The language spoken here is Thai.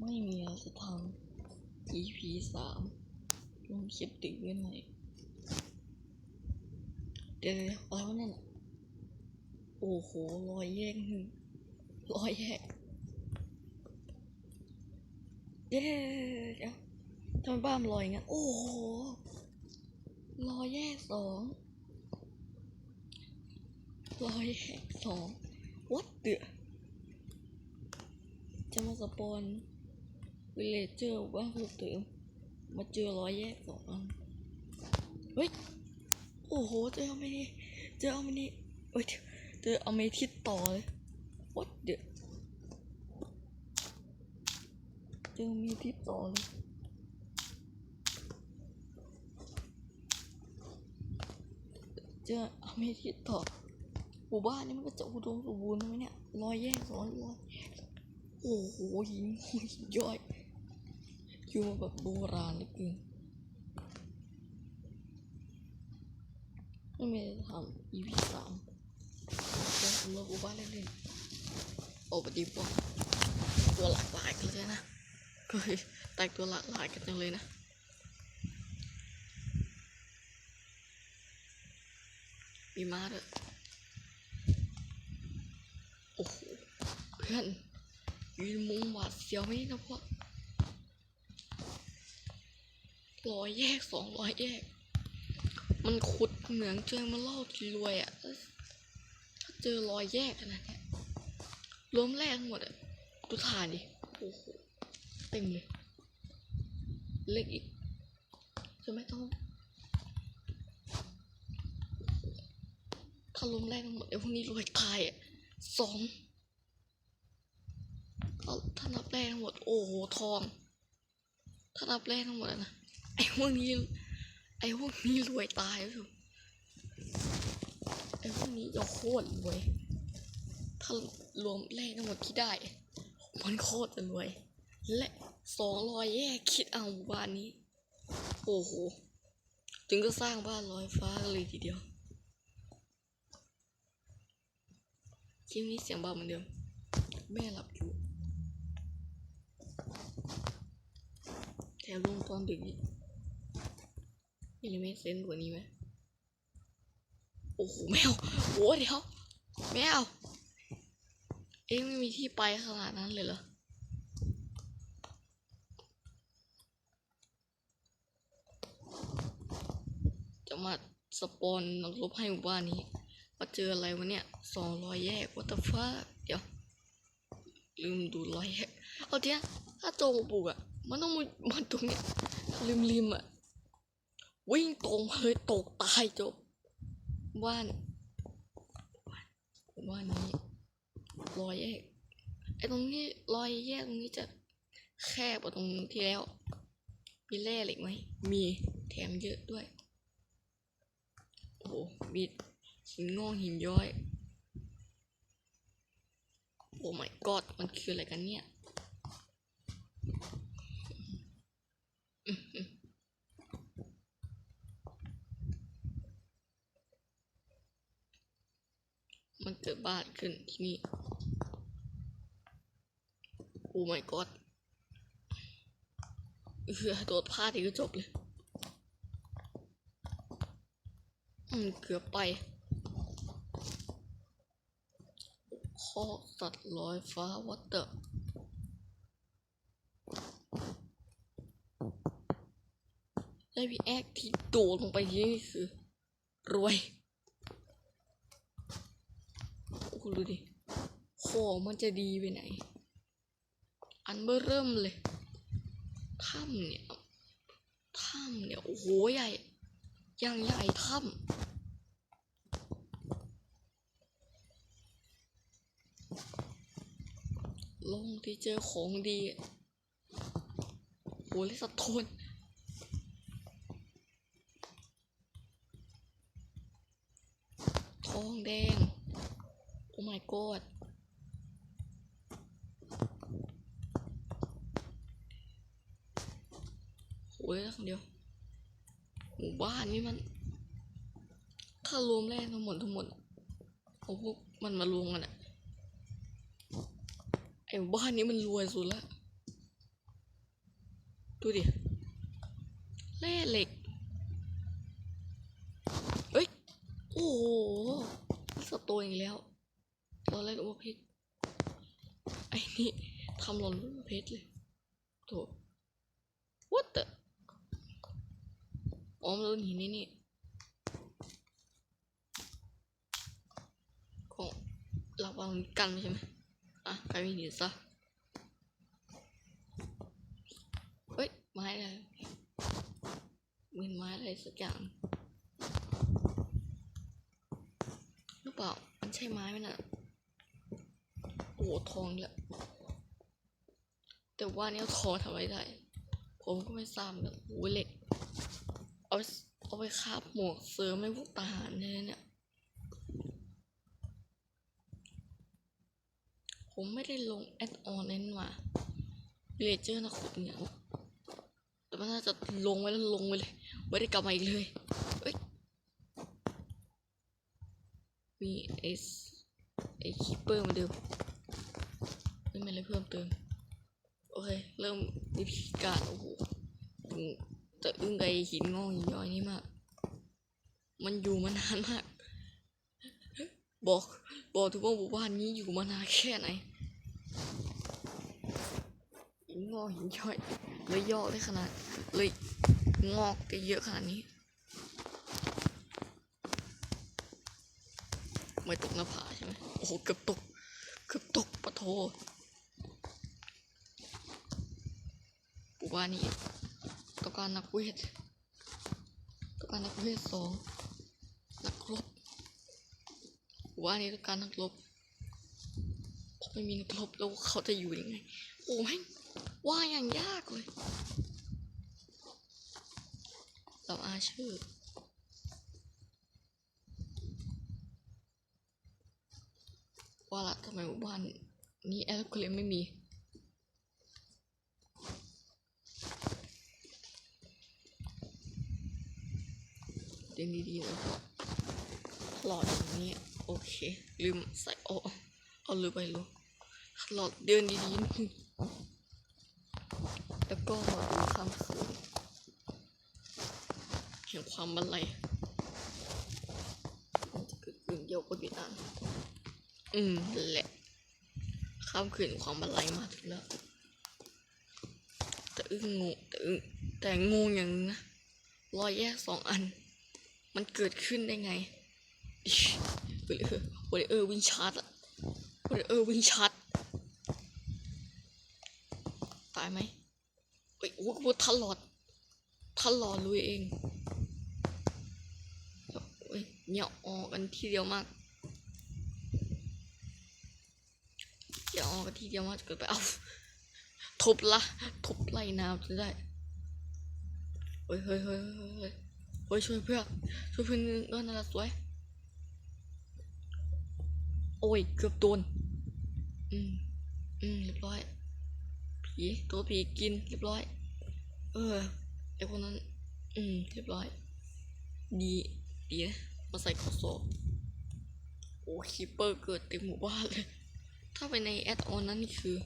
ไม่มีอะไรจะทำ EP สามลงคลิปดึกไว้หน่อยเดี๋ยวอะไรวะนั่นน่ะโอ้โหรอยแยกหนึ่งรอยแยกเดี๋ยวเดี๋ยวทำไมบ้านมันลอยงั้นโอ้โหรอยแยกสองรอยแยกสอง what the จะมาสปอน วิเลเจอร์บ้านเพิ่มเติมมาเจอรอยแยกสองอันเฮ้ย โอ้โห เจอเอาไม่ดีเจอเอาไม่ดีเฮ้ยเจอเอาไม่ทิศต่อเลย what the เจอมีทิศต่อเลยเจอเอาไม่ทิศต่อหมู่บ้านนี้มันก็จะอุดมสมบูรณ์ไหมเนี่ยรอยแยกสองรอยโอ้โหหินหินย่อย อยู่แบบโบราณเหลือเกินไม่มีอะไรทำ EP สามแล้วสำรวจหมู่บ้านเล่นๆโอ้ปฏิบัติตัวหลากหลายกันเลยนะเฮ้ยแต่งตัวหลากหลายกันจังเลยนะมีม้าด้วยโอ้โหเพื่อนยืนมุมหวาดเสียวไหมนะพวก รอยแยกสองรอยแยก มันขุดเหมืองเจอมาเล่าทีรวยอะ่ะถ้าเจอรอยแยกขนาดเนี้ยรวมแรกทั้งหมดอะ่ะดูฐานดิโอ้โหเต็มเลยเล็กอีกจะไม่ต้องถ้ารวมแรกทั้งหมดไอ้พวกนี้รวยตายอะ่ะสองถ้านับแรกทั้งหมด โอ้โหทอง ถ้านับแรกทั้งหมดอะนะ ไอ้พวกนี้ ไอ้พวกนี้รวยตายแล้วไอ้พวกนี้จะโคตรรวย ถ้ารวมแรกทั้งหมดที่ได้มันโคตรจะรวย และสองร้อยแยกคิดเอาบ้านนี้ โอ้โห จึงก็สร้างบ้านลอยฟ้าเลยทีเดียวคลิปนี้เสียงเบาเหมือนเดิม แม่หลับอยู่แถวลงตอนดึกนี่ มีอะไม่เซนกว่านี้ไหมโอ้โหแมวโอ้เดี๋ยวแมวเอ็งไม่มีที่ไปขนาดนั้นเลยเหรอจะมาสปอนนักรบให้หมู่บ้านนี้มาเจออะไรวะเนี่ยสองรอยแยก what the fuck เดี๋ยว ลืมดูรอยแยกเอาเทียถ้าโจงปลูกอะมันต้องมันตรงเนี้ยริมริมๆอะ วิ่งตรงมาเลยตกตายจบบ้านบ้านนี้รอยแยกไอ้ตรงนี้รอยแยกตรงนี้จะแคบกว่าตรงที่แล้ว มีแร่เหล็กไหมมีแถมเยอะด้วย โอ้มีหินงอกหินย้อย โอ้ my god มันคืออะไรกันเนี่ย มันเกิด บ้านขึ้นที่นี่ โอ้ my god เออโดดพลาดอีกก็จบเลย อืม เกือบไปคอสัตว์ลอยฟ้าวัตเตอร์ได้พี่แอกที่โดดลงไปที่นี่คือ รวย โอ้โหดูดิ ของมันจะดีไปไหน อันเบอร์เริ่มเลย ถ้ำเนี่ย ถ้ำเนี่ย โอ้โหใหญ่ ยังใหญ่ถ้ำลงที่เจอของดีอะโหเลยสะท้อนทองแดง my god โหเลยทั้งเดียวหมู่บ้านนี้มัน ถ้ารวมแรกทั้งหมดทั้งหมดเอาพวกมันมารวมกันอะไอ้บ้านนี้มันรวยสุดละ ดูดิแร่เหล็ก เอ้ย โอ้โหสโตนอีกแล้ว ตอนแรกนึกว่าเพชรไอ้นี่ทำหล่นรูปเพชรเลยโถ what the อ๋อมันโดนหินนี่นี่ของเราวางกันใช่ไหมอะกลายเป็นหินซะเฮ้ยไม้อะไรมีไม้อะไรสักอย่างหรือเปล่ามันใช่ไม้ไหมน่ะ หทองเลยแต่ว่าเนี่ยทองทำไรได้ ผมก็ไม่ทราบแบบโอ้เหล็ก เอาไปเอาไปคาบหมวกเสริมให้พวกทหารเนี่ยเนี่ยผมไม่ได้ลงแอดออนนั้นมาเลเจอร์นะขุดเนี่ยแต่มันน่าจะลงไว้แล้วลงไปเลยไม่ได้กลับมาอีกเลยเอ้ยมีไอสไอคีเปอร์เหมือนเดิม ไม่มีอะไรเพิ่มเติม โอเค เริ่มวิธีการโอ้โหอืมแต่อึ้งไอหินงอกหินย้อยนี่มาก มันอยู่มานานมาก บอก บอกทุกว่าหมู่บ้านนี้อยู่มานานแค่ไหน หินงอกหินย้อย เลยย่อได้ขนาด เลยงอกได้เยอะขนาดนี้ไม่ตกหน้าผาใช่ไหมโอ้โห เกือบตก เกือบตกปะโท ปูบ้านนี้ต้องการนักเวทต้องการนักเวทสองนักรบปูบ้านนี้ต้องการนักรบไม่มีนักรบแล้วเขาจะอยู่ยังไง โอ้แม่ว่าอย่างยากเลยเราอาชื่อว่าละทำไมบ้านนี้แอลกอริมไม่มี ยนดีๆเลยหลอดอย่างนี้โอเค ลืมใส่โอเอาลืมไปรู้หลอดเดินดีๆนิดนึงแล้วก็มาดูคำคืนแห่งความบันไลมันจะเกิดขึ้นเดียวก็ดีอ่านอืมแหละข้ามคืนความบันไลมาถึงแล้วแต่อึ้งงงแต่อึ้งแต่งงอย่างนึงนะรอยแยกสองอัน มันเกิดขึ้นได้ไงวอลเลอร์วอลเลอร์วิ่งชาร์จวอลเลอร์วิ่งชาร์จตายไหมเอ้ยโอ้โหทันหลอดทันหลอดลุยเองเอ้ยเนี่ยออกกันทีเดียวมากเดี๋ยวเอากะทิเดียวมาจะเกิดไปเอาทุบละทุบไล่น้ำจะได้เฮ้ยเฮ้ยเฮ้ยเฮ้ย เฮ้ยช่วยเพื่อนช่วยเพื่อนเออนั่นละสวย โอ้ยเกือบโดนอืมอืมเรียบร้อย ผีตัวผีกินเรียบร้อย เออไอคนนั้น อืมเรียบร้อย ดีดีนะมาใส่ข้อศอกโอ้คีเปอร์เกิดเต็มหมู่บ้านเลย ถ้าไปในแอดออนนั้นนี่คือ